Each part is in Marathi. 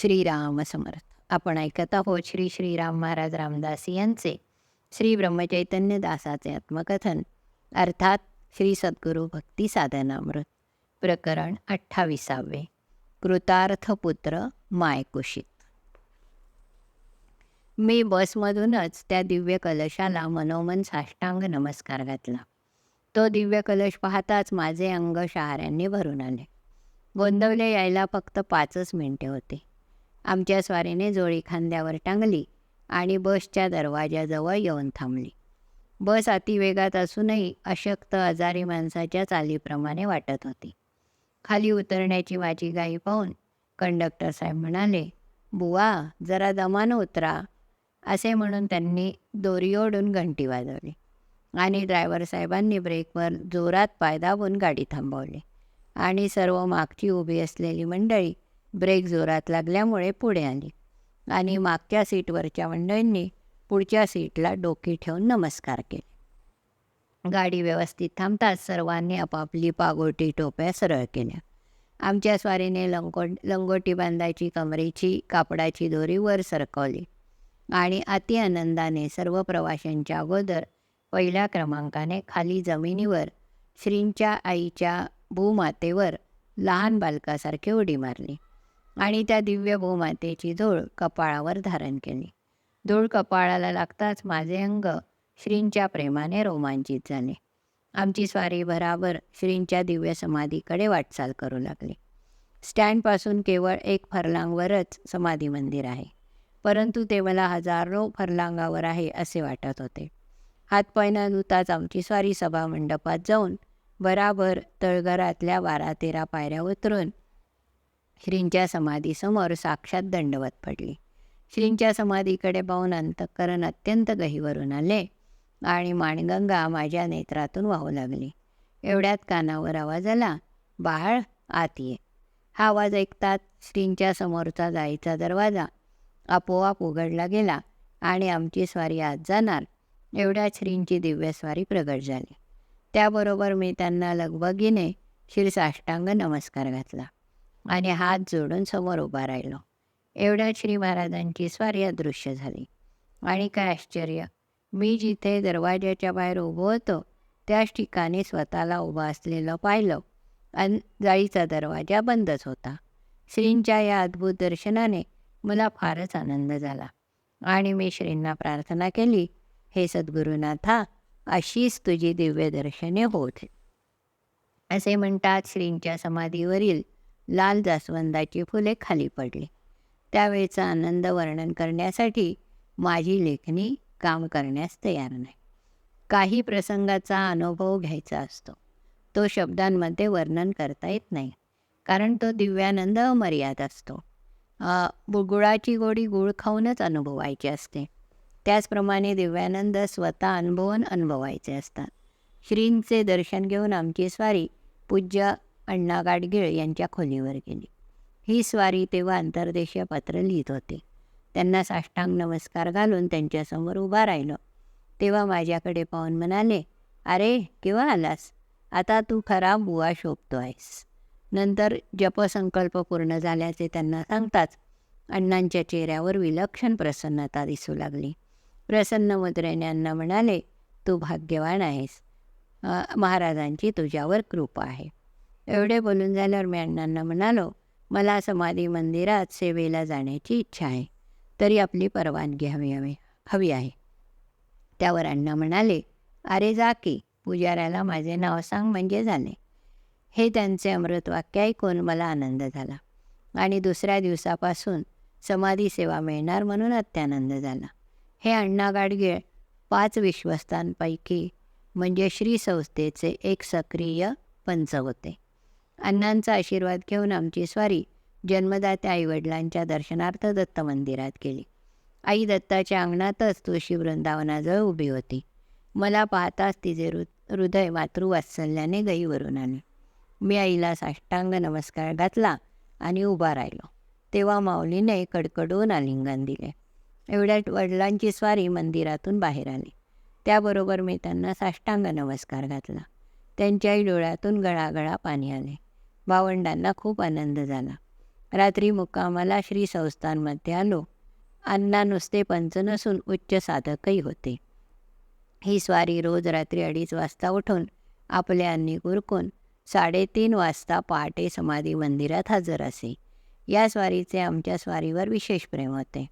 श्रीराम समर्थ आपण ऐकत आहोत श्री श्रीराम महाराज रामदास यांचे श्री ब्रह्मचैतन्य दासाचे आत्मकथन. अर्थात श्री सद्गुरू भक्ती साधनामृत. प्रकरण अठ्ठावीसावे. कृतार्थपुत्र मायकुशीत. मी बसमधूनच त्या दिव्य कलशाला मनोमन साष्टांग नमस्कार घातला. तो दिव्य कलश पाहताच माझे अंग शहाऱ्यांनी भरून आले. गोंदवले यायला फक्त पाचच मिनिटे होते. आमच्या स्वारीने जोळी खांद्यावर टांगली आणि बसच्या दरवाजाजवळ येऊन थांबली. बस अतिवेगात असूनही अशक्त आजारी माणसाच्या चालीप्रमाणे वाटत होती. खाली उतरण्याची माझी गाई पाहून कंडक्टर साहेब म्हणाले बुवा जरा दमानं उतरा असे म्हणून त्यांनी दोरी ओढून घंटी वाजवली आणि ड्रायव्हर साहेबांनी ब्रेकवर जोरात पाय दाबून गाडी थांबवली. आणि सर्व मागची उभी असलेली मंडळी ब्रेक जोरात लागल्यामुळे पुढे आली. आणि मागच्या सीटवरच्या मंडळींनी पुढच्या सीटला डोकी ठेवून नमस्कार केले. गाडी व्यवस्थित थांबताच सर्वांनी आपापली पागोटी टोप्या सरळ केल्या. आमच्या स्वारीने लंगो लंगोटी बांधायची कमरेची कापडाची दोरी वर सरकवली. आणि अति आनंदाने सर्व प्रवाशांच्या अगोदर पहिल्या क्रमांकाने खाली जमिनीवर श्रींच्या आईच्या भूमातेवर लहान बालकासारखी उडी मारली. आणि त्या दिव्य भूमातेची धूळ कपाळावर धारण केली. धूळ कपाळाला लागताच माझे अंग श्रींच्या प्रेमाने रोमांचित झाले. आमची स्वारी भराभर श्रींच्या दिव्य समाधीकडे वाटचाल करू लागली. स्टँडपासून केवळ एक फरलांगवरच समाधी मंदिर आहे. परंतु ते मला हजारो फरलांगावर आहे असे वाटत होते. हातपाय न धुताच आमची स्वारी सभा मंडपात जाऊन बराबर तळघरातल्या बारा तेरा पायऱ्या उतरून श्रींच्या समाधीसमोर साक्षात दंडवत पडली. श्रींच्या समाधीकडे पाहून अंतःकरण अत्यंत गहीवरून आले आणि माणगंगा माझ्या नेत्रातून वाहू लागली. एवढ्यात कानावर आवाज आला बाळ आत ये. हा आवाज ऐकताच श्रींच्या समोरचा जायचा दरवाजा आपोआप उघडला गेला आणि आमची स्वारी आत जाणार एवढ्यात श्रींची दिव्यस्वारी प्रगट झाली. त्याबरोबर मी त्यांना लगबगीने शिरसाष्टांग नमस्कार घातला. आणि हात जोडून समोर उभा राहिलो. एवढ्या श्री महाराजांची स्वार्य दृश्य झाली. आणि काय आश्चर्य! मी जिथे दरवाज्याच्या बाहेर उभं होतो त्याच ठिकाणी स्वतःला उभं असलेलं पाहिलं. आणि जाळीचा दरवाजा बंदच होता. श्रींच्या या अद्भुत दर्शनाने मला फारच आनंद झाला. आणि मी श्रींना प्रार्थना केली हे सद्गुरुनाथा अशीच तुझी दिव्य दर्शने होत. असे म्हणतात श्रींच्या समाधीवरील लाल जास्वंदाची फुले खाली पडली. त्यावेळेचा आनंद वर्णन करण्यासाठी माझी लेखणी काम करण्यास तयार नाही. काही प्रसंगाचा अनुभव घ्यायचा असतो. तो शब्दांमध्ये वर्णन करता येत नाही कारण तो दिव्यानंद अमर्याद असतो. गुळाची गोडी गुळ खाऊनच अनुभवायची असते. त्याचप्रमाणे दिव्यानंद स्वतः अनुभवून अनुभवायचे असतात. श्रींचे दर्शन घेऊन आमची स्वारी पूज्य अण्णा गाडगीळ यांच्या खोलीवर गेली. ही स्वारी तेव्हा आंतरदेशीय पत्र लिहित होते. त्यांना साष्टांग नमस्कार घालून त्यांच्यासमोर उभा राहिलो. तेव्हा माझ्याकडे पाहून म्हणाले अरे केव्हा आलास? आता तू खरा बुवा शोभतो आहेस. नंतर जपसंकल्प पूर्ण झाल्याचे त्यांना सांगताच अण्णांच्या चेहऱ्यावर विलक्षण प्रसन्नता दिसू लागली. प्रसन्न मुद्रेने अण्णा म्हणाले तू भाग्यवान आहेस. महाराजांची तुझ्यावर कृपा आहे. एवढे बोलून झाल्यावर मी अण्णांना म्हणालो मला समाधी मंदिरात सेवेला जाण्याची इच्छा आहे तरी आपली परवानगी हवी हवी हवी आहे. त्यावर अण्णा म्हणाले अरे जा की पुजाऱ्याला माझे नाव सांग म्हणजे झाले. हे त्यांचे अमृत वाक्य ऐकून मला आनंद झाला आणि दुसऱ्या दिवसापासून समाधी सेवा मिळणार म्हणून अत्यानंद झाला. हे अण्णा गाडगीळ पाच विश्वस्तांपैकी म्हणजे श्री संस्थेचे एक सक्रिय पंच होते. अण्णांचा आशीर्वाद घेऊन आमची स्वारी जन्मदात्या आईवडिलांच्या दर्शनार्थ दत्त मंदिरात गेली. आई दत्ताच्या अंगणातच तुळशी वृंदावनाजवळ उभी होती. मला पाहताच तिचे हृ हृदय मातृवात्सल्याने गईवरून आले. मी आईला साष्टांग नमस्कार घातला आणि उभा राहिलो. तेव्हा माऊलीने कडकडून आलिंगन दिले. एवढ्यात वडिलांची स्वारी मंदिरातून बाहेर आली. त्याबरोबर मी त्यांना साष्टांग नमस्कार घातला. त्यांच्याही डोळ्यातून गळागळा पाणी आले. भावंडांना खूप आनंद झाला. रात्री मुक्कामाला श्री संस्थानमध्ये आलो. अण्णा नुसते पंच नसून उच्च साधकही होते. ही स्वारी रोज रात्री अडीच वाजता उठून आपले अन्नी गुरकून साडेतीन वाजता पहाटे समाधी मंदिरात हजर असे. या स्वारीचे आमच्या स्वारीवर विशेष प्रेम होते.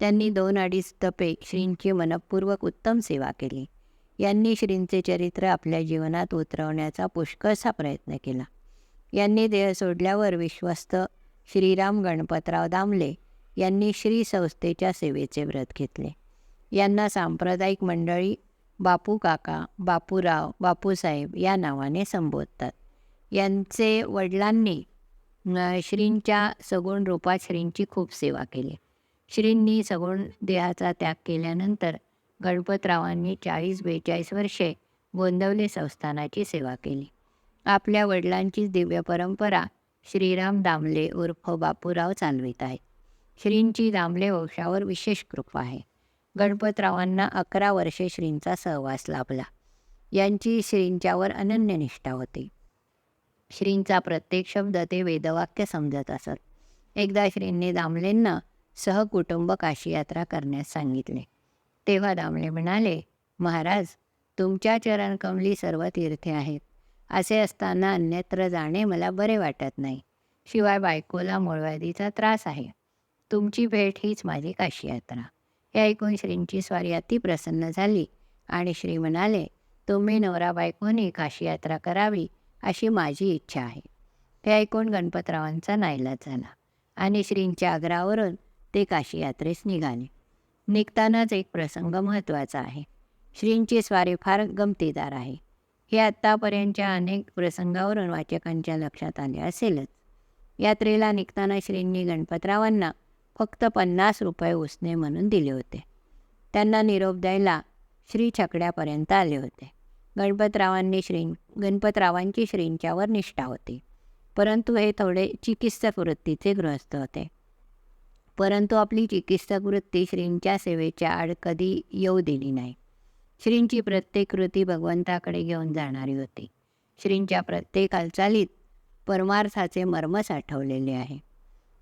त्यांनी दोन अडीच तपे श्रींची मनपूर्वक उत्तम सेवा केली. यांनी श्रींचे चरित्र आपल्या जीवनात उतरवण्याचा पुष्कळसा प्रयत्न केला. यांनी देह सोडल्यावर विश्वस्त श्रीराम गणपतराव दामले यांनी श्री संस्थेच्या सेवेचे व्रत घेतले. यांना सांप्रदायिक मंडळी बापू काका बापूराव बापूसाहेब या नावाने संबोधतात. यांचे वडिलांनी श्रींच्या सगुण रूपात श्रींची खूप सेवा केली. श्रींनी सगुण देहाचा त्याग केल्यानंतर गणपतरावांनी चाळीस बेचाळीस वर्षे गोंदवले संस्थानाची सेवा केली. आपल्या वडिलांचीच दिव्य परंपरा श्रीराम दामले उर्फ बापूराव चालवित आहेत श्रींची दामले वंशावर विशेष कृपा आहे. गणपतरावांना अकरा वर्षे श्रींचा सहवास लाभला. यांची श्रींच्यावर अनन्य निष्ठा होती. श्रींचा प्रत्येक शब्द ते वेदवाक्य समजत असत. एकदा श्रींनी दामलेंना सहकुटुंब काशी यात्रा करण्यास सांगितले. तेव्हा दामले म्हणाले महाराज तुमच्या चरणकमली सर्व तीर्थे आहेत. असे असताना अन्यत्र जाणे मला बरे वाटत नाही. शिवाय बायकोला मूळव्याधीचा त्रास आहे. तुमची भेट हीच माझी काशी यात्रा हे ऐकून श्रींची स्वारी अति प्रसन्न झाली आणि श्री म्हणाले तुम्ही नवरा बायकोनी काशी यात्रा करावी अशी माझी इच्छा आहे. हे ऐकून गणपतरावांचा नाईलाज झाला आणि श्रींच्या आग्रहावरून ते काशी यात्रेस निघाले. निघतानाच एक प्रसंग महत्त्वाचा आहे. श्रींची स्वारी फार गमतीदार आहे. हे आत्तापर्यंतच्या अनेक प्रसंगावरून वाचकांच्या लक्षात आले असेलच. यात्रेला निघताना श्रींनी गणपतरावांना फक्त पन्नास रुपये उसने म्हणून दिले होते. त्यांना निरोप द्यायला श्री छकड्यापर्यंत आले होते. गणपतरावांनी श्री गणपतरावांची श्रींच्यावर निष्ठा होती. परंतु हे थोडे चिकित्सक वृत्तीचे गृहस्थ होते. परंतु आपली चिकित्सक वृत्ती श्रींच्या सेवेच्या आड कधी येऊ दिली नाही. श्रींची प्रत्येक कृती भगवंताकडे घेऊन जाणारी होती. श्रींच्या प्रत्येक हालचालीत परमार्थाचे मर्म साठवलेले आहे.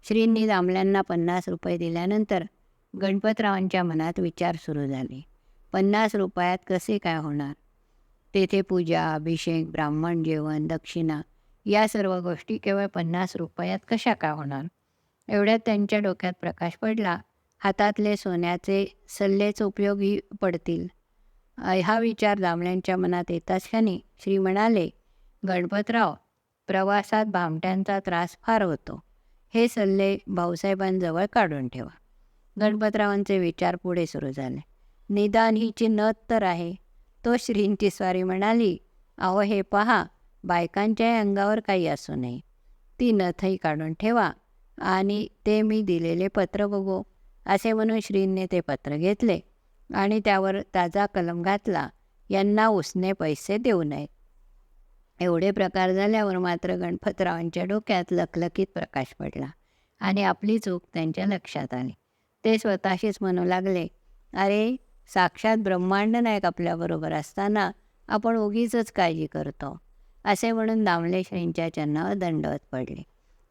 श्रींनी दामल्यांना पन्नास रुपये दिल्यानंतर गणपतरावांच्या मनात विचार सुरू झाले. पन्नास रुपयात कसे काय होणार? तेथे पूजा अभिषेक ब्राह्मण जेवण दक्षिणा या सर्व गोष्टी केवळ पन्नास रुपयात कशा काय होणार? एवढ्यात त्यांच्या डोक्यात प्रकाश पडला हातातले सोन्याचे सल्लेच उपयोगी पडतील. हा विचार दामल्यांच्या मनात येताच क्षणी श्री म्हणाले गणपतराव प्रवासात भामट्यांचा त्रास फार होतो. हे सल्ले भाऊसाहेबांजवळ काढून ठेवा. गणपतरावांचे विचार पुढे सुरू झाले. निदान हिची नथ तर आहे. तो श्रींची स्वारी म्हणाली अहो हे पहा बायकांच्या अंगावर काही असू नये. ती नथही काढून ठेवा आणि ते मी दिलेले पत्र बघू. असे म्हणून श्रींने ते पत्र घेतले. आणि त्यावर ताजा कलम घातला. यांना उसने पैसे देऊ नयेत एवढे प्रकार झाल्यावर मात्र गणपतरावांच्या डोक्यात लखलखीत प्रकाश पडला आणि आपली चूक त्यांच्या लक्षात आली. ते स्वतःशीच म्हणू लागले अरे साक्षात ब्रह्मांड नायक आपल्याबरोबर असताना आपण उगीच काळजी करतो असे म्हणून दामलेश्रींच्या चरणावर दंडवत पडले.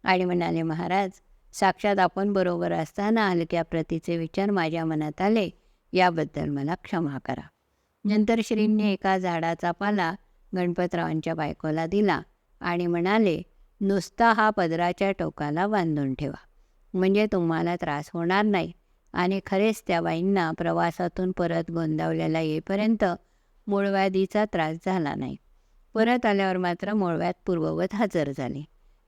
आणि म्हणाले महाराज साक्षात आपण बरोबर असताना हलक्या प्रतीचे विचार माझ्या मनात आले याबद्दल मला क्षमा करा. नंतर श्रींनी एका झाडाचा पाला गणपतरावांच्या बायकोला दिला आणि म्हणाले नुसता हा पदराच्या टोकाला बांधून ठेवा. म्हणजे तुम्हाला त्रास होणार नाही. आणि खरेच त्या बाईंना प्रवासातून परत गोंदावल्याला येईपर्यंत मूळव्याधीचा त्रास झाला नाही. परत आल्यावर मात्र मूळव्याध पूर्ववत हजर झाले.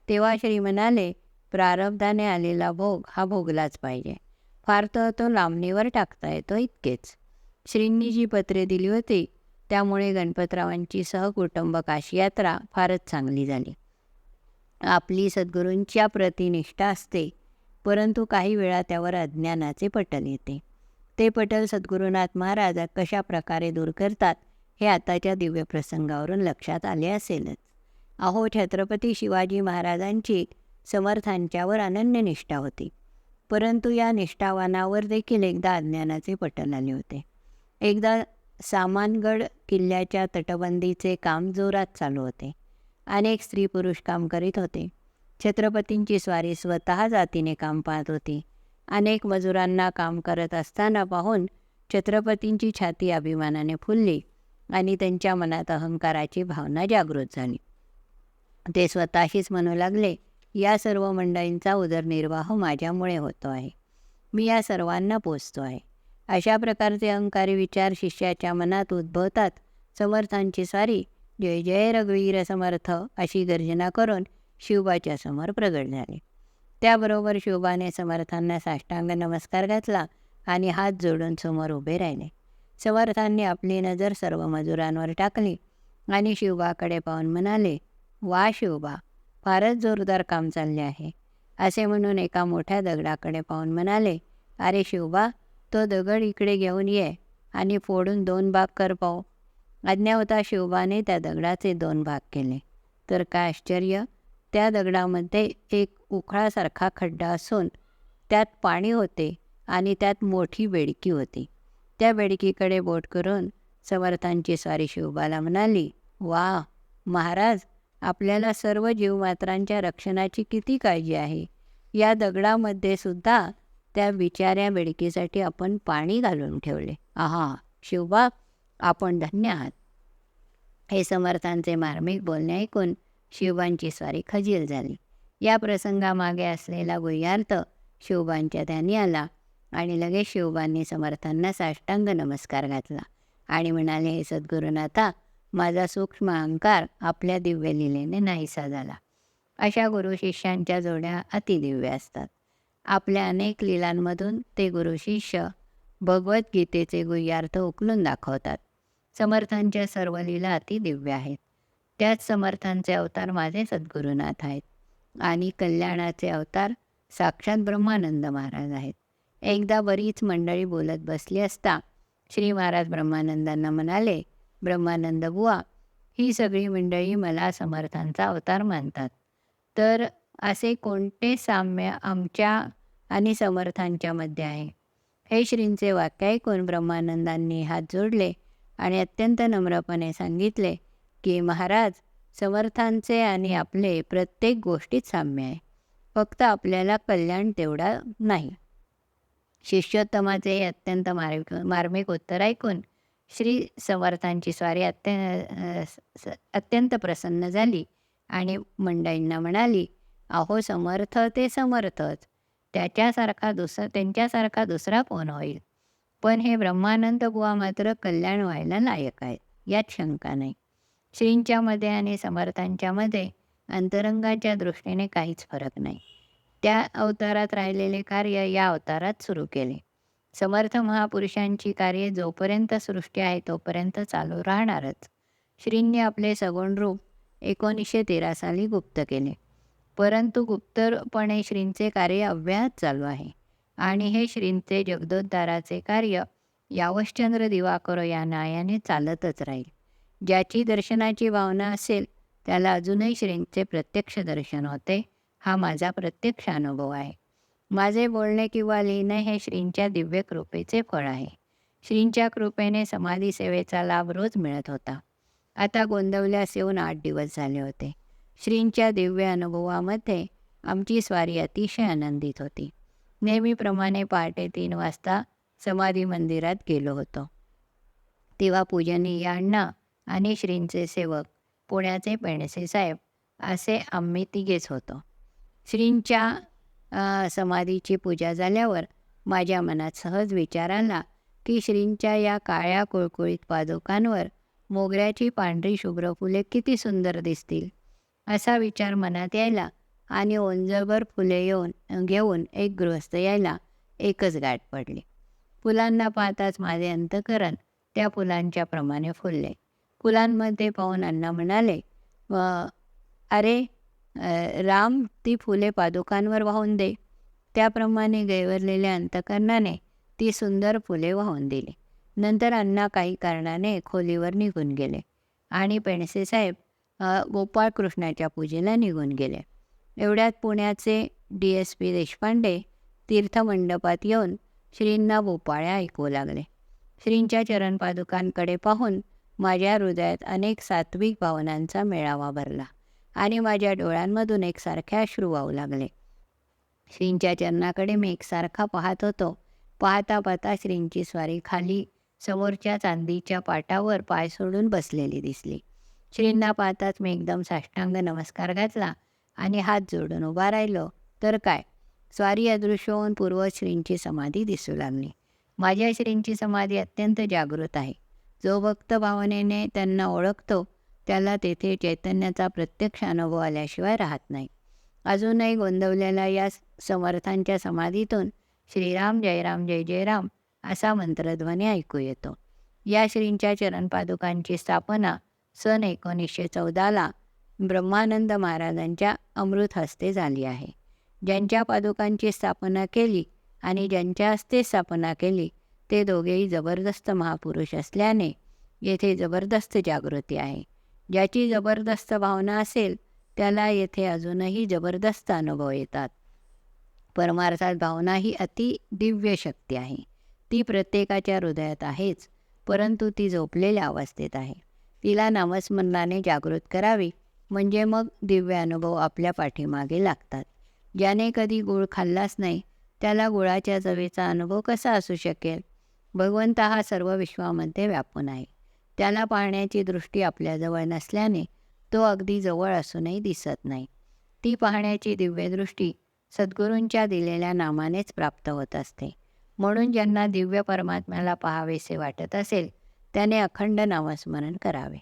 तेव्हा श्री म्हणाले प्रारब्धाने आलेला भोग हा भोगलाच पाहिजे. फार तर तो लांबणीवर टाकता येतो इतकेच. श्रींनी जी पत्रे दिली होती त्यामुळे गणपतरावांची सहकुटुंब काशी यात्रा फारच चांगली झाली. आपली सद्गुरूंच्या प्रतिनिष्ठा असते परंतु काही वेळा त्यावर अज्ञानाचे पटल येते. ते पटल सद्गुरुनाथ महाराज कशा प्रकारे दूर करतात हे आताच्या दिव्य प्रसंगावरून लक्षात आले असेलच. अहो छत्रपती शिवाजी महाराजांची समर्थांच्यावर अनन्य निष्ठा होती. परंतु या निष्ठावानावर देखील एकदा अज्ञानाचे पटल आले होते. एकदा सामानगड किल्ल्याच्या तटबंदीचे काम जोरात चालू होते. अनेक स्त्री पुरुष काम करीत होते. छत्रपतींची स्वारी स्वतः जातीने काम पाहत होती. अनेक मजुरांना काम करत असताना पाहून छत्रपतींची छाती अभिमानाने फुलली आणि त्यांच्या मनात अहंकाराची भावना जागृत झाली. ते स्वतःशीच म्हणू लागले या सर्व मंडळींचा उदरनिर्वाह माझ्यामुळे होतो आहे. मी या सर्वांना पोचतो आहे. अशा प्रकारचे अहंकारी विचार शिष्याच्या मनात उद्भवतात. समर्थांची सारी जय जय रघुवीर समर्थ अशी गर्जना करून शिवबाच्या समोर प्रगट झाले. त्याबरोबर शिवबाने समर्थांना साष्टांग नमस्कार घातला आणि हात जोडून समोर उभे राहिले. समर्थांनी आपली नजर सर्व मजुरांवर टाकली आणि शिवबाकडे पाहून म्हणाले वा शिवबा फारच जोरदार काम चालले आहे. असे म्हणून एका मोठ्या दगडाकडे पाहून म्हणाले अरे शिवबा तो दगड इकडे घेऊन ये आणि फोडून दोन भाग कर पाहू. आज्ञा होता शिवबाने त्या दगडाचे दोन भाग केले. तर काय आश्चर्य त्या दगडामध्ये एक उखळासारखा खड्डा असून त्यात पाणी होते आणि त्यात मोठी बेडकी होती. त्या बेडकीकडे बोट करून समर्थांची स्वारी शिवबाला म्हणाली वा महाराज आपल्याला सर्व जीवमात्रांच्या रक्षणाची किती काळजी आहे? या दगडामध्ये सुद्धा त्या बिचाऱ्या बेडकीसाठी आपण पाणी घालून ठेवले. आहा शिवबा आपण धन्य आहात. हे समर्थांचे मार्मिक बोलणे ऐकून शिवबांची स्वारी खजील झाली. या प्रसंगामागे असलेला गुह्यार्थ शिवबांच्या ध्यानी आला आणि लगेच शिवबांनी समर्थांना साष्टांग नमस्कार घातला आणि म्हणाले हे सद्गुरुनाथा माझा सूक्ष्म अहंकार आपल्या दिव्य लिलेने नाहीसा झाला. अशा गुरु शिष्यांच्या जोड्या अतिदिव्य असतात. आपल्या अनेक लिलांमधून ते गुरु शिष्य भगवद्गीतेचे गुह्यार्थ उकलून दाखवतात. समर्थांच्या सर्व लीला अतिदिव्य आहेत. त्याच समर्थांचे अवतार माझे सद्गुरुनाथ आहेत. आणि कल्याणाचे अवतार साक्षात ब्रह्मानंद महाराज आहेत. एकदा बरीच मंडळी बोलत बसली असता श्री महाराज ब्रह्मानंदांना म्हणाले ब्रह्मानंद बुवा. ही सगळी मंडळी मला समर्थांचा अवतार मानतात. तर असे कोणते साम्य आमच्या आणि समर्थांच्या मध्ये आहे? हे श्रींचे वाक्य ऐकून ब्रह्मानंदांनी हात जोडले आणि अत्यंत नम्रपणे सांगितले की महाराज समर्थांचे आणि आपले प्रत्येक गोष्टीत साम्य आहे. फक्त आपल्याला कल्याण तेवढा नाही. शिष्योत्तमाचे अत्यंत मार्मिक मार्मिक उत्तर ऐकून श्री समर्थांची स्वारी अत्य अत्यंत प्रसन्न झाली आणि मंडळींना म्हणाली अहो समर्थ ते समर्थच. त्याच्यासारखा दुसरा त्यांच्यासारखा दुसरा कोण होईल? पण हे ब्रह्मानंद बुवा मात्र कल्याण व्हायला लायक आहेत यात शंका नाही. श्रींच्यामध्ये आणि समर्थांच्यामध्ये अंतरंगाच्या दृष्टीने काहीच फरक नाही. त्या अवतारात राहिलेले कार्य या अवतारात सुरू केले. समर्थ महापुरुषांची कार्ये जोपर्यंत सृष्टी आहे तोपर्यंत चालू राहणारच. श्रींनी आपले सगुण रूप एकोणीसशे तेरा साली गुप्त केले. परंतु गुप्तपणे श्रींचे कार्य अव्याहत चालू आहे. आणि हे श्रींचे जगदोद्धाराचे कार्य यावश्चंद्र दिवाकर या नायाने चालतच राहील. ज्याची दर्शनाची भावना असेल त्याला अजूनही श्रींचे प्रत्यक्ष दर्शन होते हा माझा प्रत्यक्ष अनुभव आहे. माझे बोलणे किंवा लिहिणे हे श्रींच्या दिव्य कृपेचे फळ आहे. श्रींच्या कृपेने समाधी सेवेचा लाभ रोज मिळत होता. आता गोंदवल्यास येऊन आठ दिवस झाले होते. श्रींच्या दिव्य अनुभवामध्ये आमची स्वारी अतिशय आनंदित होती. नेहमीप्रमाणे पहाटे तीन वाजता समाधी मंदिरात गेलो होतो. तेव्हा पूजनीय अण्णा आणि श्रींचे सेवक पुण्याचे पेणसे साहेब असे आम्ही तिघेच होतो. श्रींच्या समाधीची पूजा झाल्यावर माझ्या मनात सहज विचार आला की श्रींच्या या काळ्या कुळकुळीत पादुकांवर मोगऱ्याची पांढरी शुभ्र फुले किती सुंदर दिसतील असा विचार मनात यायला आणि ओंजळभर फुले येऊन घेऊन एक गृहस्थ यायला एकच गाठ पडली. फुलांना पाहताच माझे अंतकरण त्या फुलांच्या प्रमाणे फुलले. फुलांमध्ये पाहून अण्णा म्हणाले अरे राम ती फुले पादुकांवर वाहून दे. त्याप्रमाणे गैवरलेल्या अंतकरणाने ती सुंदर फुले वाहून दिली. नंतर अण्णा काही कारणाने खोलीवर निघून गेले. आणि पेणसेसाहेब गोपाळकृष्णाच्या पूजेला निघून गेले. एवढ्यात पुण्याचे डी. एस. पी. देशपांडे तीर्थमंडपात येऊन श्रींना भोपाळ्या ऐकू लागले. श्रींच्या चरणपादुकांकडे पाहून माझ्या हृदयात अनेक सात्विक भावनांचा मेळावा भरला. आणि माझ्या डोळ्यांमधून एकसारखे अश्रू वाहू लागले. श्रींच्या चरणाकडे मी एकसारखा पाहत होतो. पाहता पाहता श्रींची स्वारी खाली समोरच्या चांदीच्या पाटावर पाय सोडून बसलेली दिसली. श्रींना पाहताच मी एकदम साष्टांग नमस्कार घातला आणि हात जोडून उभा राहिलो. तर काय? स्वारी अदृश्य होऊन पूर्व श्रींची समाधी दिसू लागली. माझ्या श्रींची समाधी अत्यंत जागृत आहे. जो भक्त भावनेने त्यांना ओळखतो त्याला तेथे चैतन्याचा प्रत्यक्ष अनुभव आल्याशिवाय राहत नाही. अजूनही गोंदवलेल्या या समर्थांच्या समाधीतून श्रीराम जयराम जय जयराम असा मंत्रध्वनी ऐकू येतो. या श्रींच्या चरणपादुकांची स्थापना सन एकोणीसशे चौदाला ब्रह्मानंद महाराजांच्या अमृत हस्ते झाली आहे. ज्यांच्या पादुकांची स्थापना केली आणि ज्यांच्या हस्ते स्थापना केली ते दोघेही जबरदस्त महापुरुष असल्याने येथे जबरदस्त जागृती आहे. ज्याची जबरदस्त भावना असेल त्याला येथे अजूनही जबरदस्त अनुभव येतात. परमार्थात भावना ही अति दिव्य शक्ती आहे. ती प्रत्येकाच्या हृदयात आहेच परंतु ती झोपलेल्या अवस्थेत आहे. तिला नामस्मरणाने जागृत करावी म्हणजे मग दिव्य अनुभव आपल्या पाठीमागे लागतात. ज्याने कधी गुळ खाल्लाच नाही त्याला गुळाच्या चवेचा अनुभव कसा असू शकेल? भगवंत हा सर्व विश्वामध्ये व्यापून आहे. त्याला पाहण्याची दृष्टी आपल्याजवळ नसल्याने तो अगदी जवळ असूनही दिसत नाही. ती पाहण्याची दिव्यदृष्टी सद्गुरूंच्या दिलेल्या नामानेच प्राप्त होत असते. म्हणून ज्यांना दिव्य परमात्म्याला पाहावेसे वाटत असेल त्याने अखंड नामस्मरण करावे.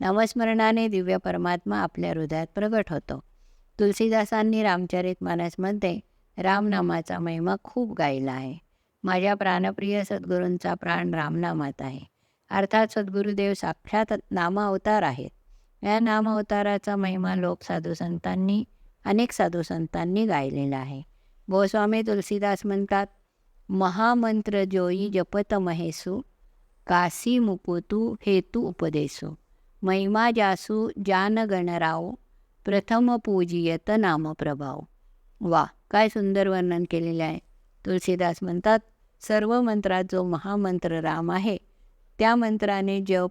नामस्मरणाने दिव्य परमात्मा आपल्या हृदयात प्रगट होतो. तुलसीदासांनी रामचरित मानसमध्ये रामनामाचा महिमा खूप गायला आहे. माझ्या प्राणप्रिय सद्गुरूंचा प्राण रामनामात आहे. अर्थात सद्गुरुदेव साक्षात नामावतार आहेत. या नामावताराचा महिमा लोक साधू संतांनी अनेक साधू संतांनी गायलेला आहे. गोस्वामी तुलसीदास म्हणतात महामंत्र जोई जपत महेसू काशी मुकुतू हेतू उपदेसू. महिमा जासू जान गणराव प्रथम पूजियत नामप्रभाव वा काय सुंदर वर्णन केलेले आहे. तुलसीदास म्हणतात सर्व मंत्रात जो महामंत्र राम आहे त्या मंत्राने जप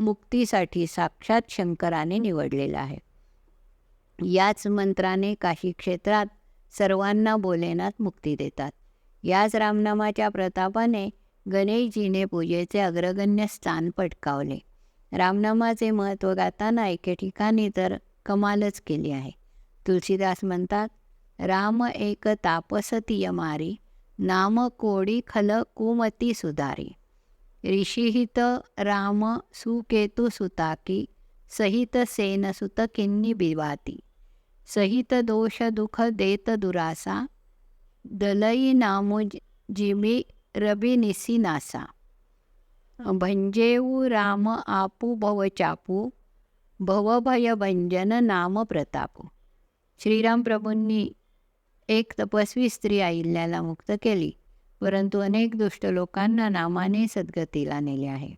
मुक्तीसाठी साक्षात शंकराने निवडलेला आहे. याच मंत्राने काही क्षेत्रात सर्वांना बोलेनात मुक्ती देतात. याच रामनामाच्या प्रतापाने गणेशजीने पूजेचे अग्रगण्य स्थान पटकावले. रामनामाचे महत्त्व गाताना एके ठिकाणी तर कमालच केली आहे. तुलसीदास म्हणतात राम एक तापसतीय मारी नाम कोडी खल कुमती सुधारी. ऋषिहित राम सुकेतु सुताकी सहित सेनसुत किन्नी बिवाती। सहित दोष दुख देत दुरासा दलई नामो जिमी रबी निसी नासा। भंजेऊ राम आपू भव चापू भवभय भंजन नाम प्रतापू। श्रीराम प्रभूंनी एक तपस्वी स्त्री आईल्याला मुक्त केली. परंतु अनेक दुष्ट लोकांना नामाने सद्गतीला नेले आहे.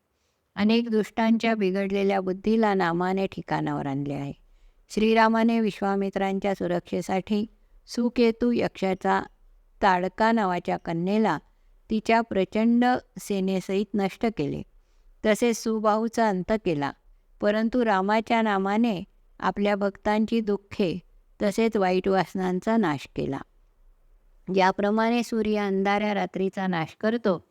अनेक दुष्टांच्या बिघडलेल्या बुद्धीला नामाने ठिकाणावर आणले आहे. श्रीरामाने विश्वामित्रांच्या सुरक्षेसाठी सुकेतू यक्षाचा ताडका नावाच्या कन्येला तिच्या प्रचंड सेनेसहित नष्ट केले. तसेच सुबाहूचा अंत केला. परंतु रामाच्या नामाने आपल्या भक्तांची दुःखे तसेच वाईट वासनांचा नाश केला. ज्याप्रमाणे सूर्य अंधाऱ्या रात्रीचा नाश करतो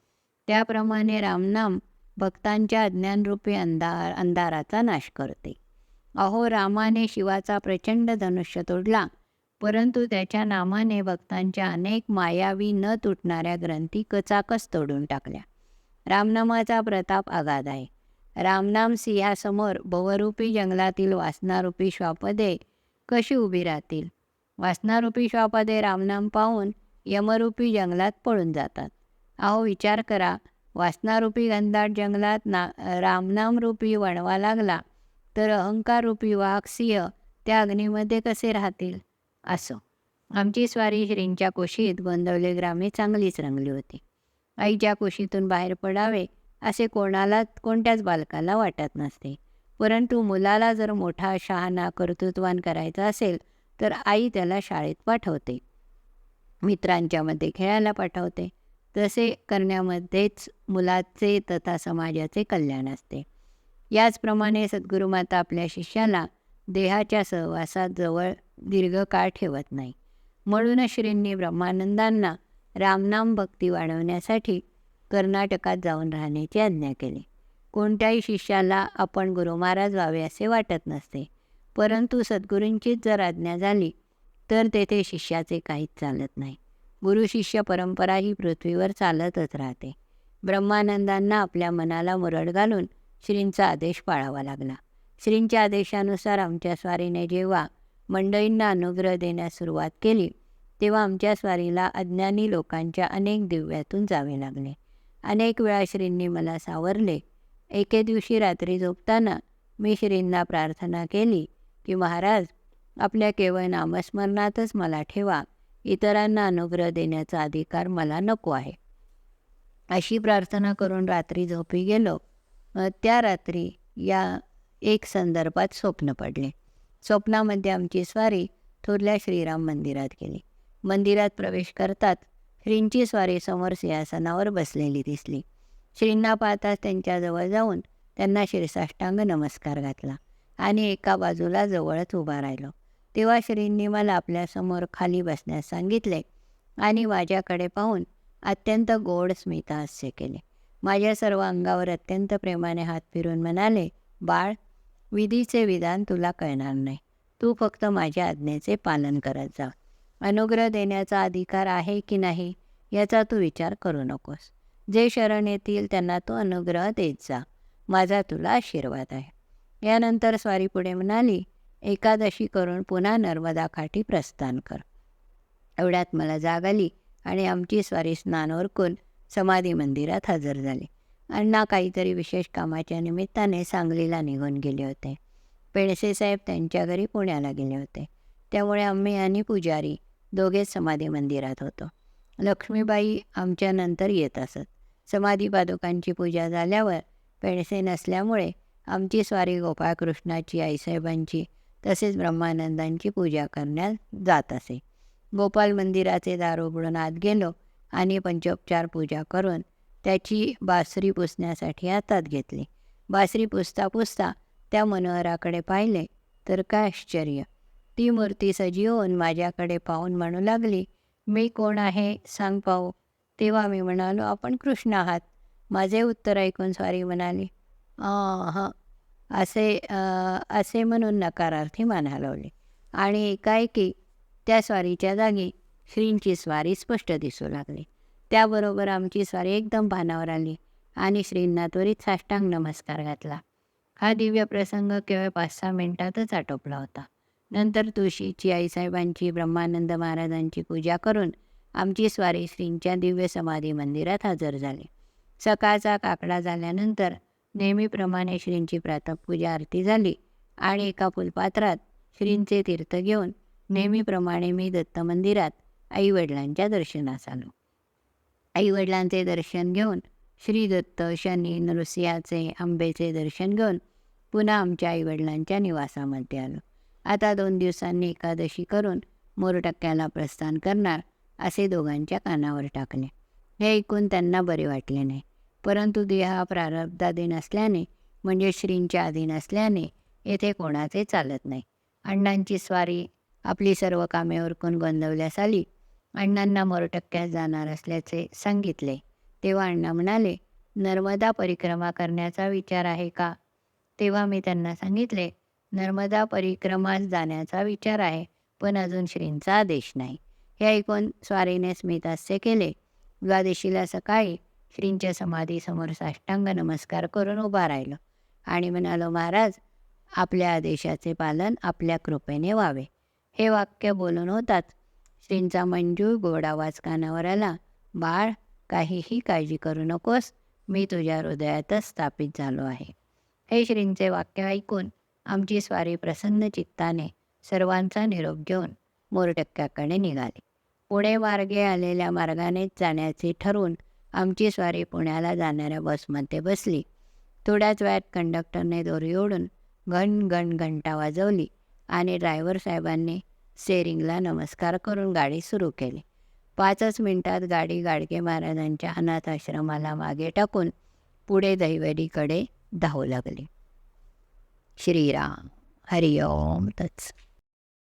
त्याप्रमाणे रामनाम भक्तांच्या अज्ञानरूपी अंधार अंधाराचा नाश करते. अहो रामाने शिवाचा प्रचंड धनुष्य तोडला परंतु त्याच्या नामाने भक्तांच्या अनेक मायावी न तुटणाऱ्या ग्रंथी कचाकच तोडून टाकल्या. रामनामाचा प्रताप आगाध आहे. रामनाम सिंहासमोर भवरूपी जंगलातील वासनारूपी श्वापदे कशी उभी राहतील? वासनारूपी श्वापदे रामनाम पाहून यमरूपी जंगलात पळून जातात. अहो विचार करा. वासनारूपी गंधाट जंगलात ना रामनामरूपी वणवा लागला तर अहंकाररूपी वाघ सिंह त्या अग्नीमध्ये कसे राहतील? असो. आमची स्वारी श्रींच्या कुशीत गोंदवले ग्रामे चांगलीच रंगली होती. आईच्या कुशीतून बाहेर पडावे असे कोणाला कोणत्याच बालकाला वाटत नसते. परंतु मुलाला जर मोठा शहाणा कर्तृत्वान करायचा असेल तर आई त्याला शाळेत पाठवते. मित्रांच्यामध्ये खेळायला पाठवते. तसे करण्यामध्येच मुलाचे तथा समाजाचे कल्याण असते. याचप्रमाणे सद्गुरुमाता आपल्या शिष्याला देहाच्या सहवासात जवळ दीर्घकाळ ठेवत नाही. म्हणूनच श्रींनी ब्रह्मानंदांना रामनाम भक्ती वाढवण्यासाठी कर्नाटकात जाऊन राहण्याची आज्ञा केली. कोणत्याही शिष्याला आपण गुरु महाराज व्हावे असे वाटत नसते. परंतु सद्गुरूंचीच जर आज्ञा झाली तर तेथे शिष्याचे काहीच चालत नाही. गुरु शिष्य परंपरा ही पृथ्वीवर चालतच राहते. ब्रह्मानंदांना आपल्या मनाला मुरड घालून श्रींचा आदेश पाळावा लागला. श्रींच्या आदेशानुसार आमच्या स्वारीने जेव्हा मंडळींना अनुग्रह देण्यास सुरुवात केली तेव्हा आमच्या स्वारीला अज्ञानी लोकांच्या अनेक दिव्यातून जावे लागले. अनेक वेळा श्रींनी मला सावरले. एके दिवशी रात्री झोपताना मी श्रींना प्रार्थना केली की महाराज आपल्या केवळ नामस्मरणातच मला ठेवा. इतरांना अनुग्रह देण्याचा अधिकार मला नको आहे. अशी प्रार्थना करून रात्री झोपी गेलो. त्या रात्री या एक संदर्भात स्वप्न पडले. स्वप्नामध्ये आमची स्वारी थोरल्या श्रीराम मंदिरात गेली. मंदिरात प्रवेश करतात श्रींची स्वारी समोर सिंहासनावर बसलेली दिसली. श्रींना पाहताच त्यांच्याजवळ जाऊन त्यांना शिरसाष्टांग नमस्कार घातला आणि एका बाजूला जवळच उभा राहिलो. तेव्हा श्रींनी मला आपल्यासमोर खाली बसण्यास सांगितले आणि माझ्याकडे पाहून अत्यंत गोड स्मितहास्य केले. माझ्या सर्व अंगावर अत्यंत प्रेमाने हात फिरून म्हणाले बाळ विधीचे विधान तुला कळणार नाही. तू फक्त माझ्या आज्ञेचे पालन करत जा. अनुग्रह देण्याचा अधिकार आहे की नाही याचा तू विचार करू नकोस. जे शरण येतील त्यांना तो अनुग्रह देत जा. माझा तुला आशीर्वाद आहे. यानंतर स्वारी पुढे म्हणाली एकादशी करून पुन्हा नर्मदाकाठी प्रस्थान कर. एवढ्यात मला जाग आली आणि आमची स्वारी स्नान ओरकून समाधी मंदिरात हजर झाली. अण्णा काहीतरी विशेष कामाच्या निमित्ताने सांगलीला निघून गेले होते. पेणसेसाहेब त्यांच्या घरी पुण्याला गेले होते. त्यामुळे आम्ही आणि पुजारी दोघेच समाधी मंदिरात होतो. लक्ष्मीबाई आमच्यानंतर येत असत. समाधी पादुकांची पूजा झाल्यावर पेणसे नसल्यामुळे आमची स्वारी गोपाळकृष्णाची आईसाहेबांची तसेच ब्रह्मानंदांची पूजा करण्यात जात असे. गोपाल मंदिराचे दार उघडून आत गेलो आणि पंचोपचार पूजा करून त्याची बासरी पुसण्यासाठी हातात घेतली. बासरी पुसता पुसता त्या मनोहराकडे पाहिले तर काय आश्चर्य! ती मूर्ती सजीव होऊन माझ्याकडे पाहून म्हणू लागली मी कोण आहे? सांग पाहू. तेव्हा मी म्हणालो आपण कृष्ण आहात. माझे उत्तर ऐकून स्वारी म्हणाली हां असे असे म्हणून नकारार्थी मान हलवले आणि एकाएकी त्या स्वारीच्या जागी श्रींची स्वारी स्पष्ट दिसू लागली. त्याबरोबर आमची स्वारी एकदम भानावर आली आणि श्रींना त्वरित साष्टांग नमस्कार घातला. हा दिव्य प्रसंग केवळ पाच सहा मिनिटातच आटोपला होता. नंतर तुळशीची आईसाहेबांची ब्रह्मानंद महाराजांची पूजा करून आमची स्वारी श्रींच्या दिव्य समाधी मंदिरात हजर झाली. सकाळचा काकडा झाल्यानंतर नेहमीप्रमाणे श्रींची प्रातपूजा आरती झाली आणि एका फुलपात्रात श्रींचे तीर्थ घेऊन नेहमीप्रमाणे मी दत्त मंदिरात आईवडिलांच्या दर्शनास आलो. आईवडिलांचे दर्शन घेऊन श्री दत्त शनी नृसिंहाचे आंबेचे दर्शन घेऊन पुन्हा आमच्या आईवडिलांच्या निवासामध्ये आलो. आता दोन दिवसांनी एकादशी करून मोरटक्क्याला प्रस्थान करणार असे दोघांच्या कानावर टाकले. हे ऐकून त्यांना बरे वाटले नाही. परंतु देह हा प्रारब्धाधीन असल्याने म्हणजे श्रींच्या अधीन असल्याने येथे कोणाचे चालत नाही. अण्णांची स्वारी आपली सर्व कामे ओरकून गोंदवल्यास आली. अण्णांना मोरटक्क्यात जाणार असल्याचे सांगितले. तेव्हा अण्णा म्हणाले नर्मदा परिक्रमा करण्याचा विचार आहे का? तेव्हा मी त्यांना सांगितले नर्मदा परिक्रमास जाण्याचा विचार आहे पण अजून श्रींचा आदेश नाही. हे ऐकून स्वारीने स्मितास्य केले. द्वादशीला सकाळी श्रींच्या समाधीसमोर साष्टांग नमस्कार करून उभा राहिलो. आणि म्हणालो महाराज आपल्या आदेशाचे पालन आपल्या कृपेने व्हावे. हे वाक्य बोलून होताच श्रींचा मंजूळ गोड आवाज कानावर आला बाळ काहीही काळजी करू नकोस मी तुझ्या हृदयातच स्थापित झालो आहे. हे श्रींचे वाक्य ऐकून आमची स्वारी प्रसन्न चित्ताने सर्वांचा निरोप घेऊन मोरटक्क्याकडे निघाली. पुणे मार्गे आलेल्या मार्गानेच जाण्याचे ठरवून आमची स्वारी पुण्याला जाणाऱ्या बसमध्ये बसली. थोड्याच वेळात कंडक्टरने दोरी ओढून घन घन घंटा वाजवली आणि ड्रायव्हर साहेबांनी स्टेरिंगला नमस्कार करून गाडी सुरू केली. पाचच मिनिटात गाडी गाडगे महाराजांच्या अनाथ आश्रमाला मागे टाकून पुढे दैवडीकडे धावू लागली. श्रीराम हरिओम तत्स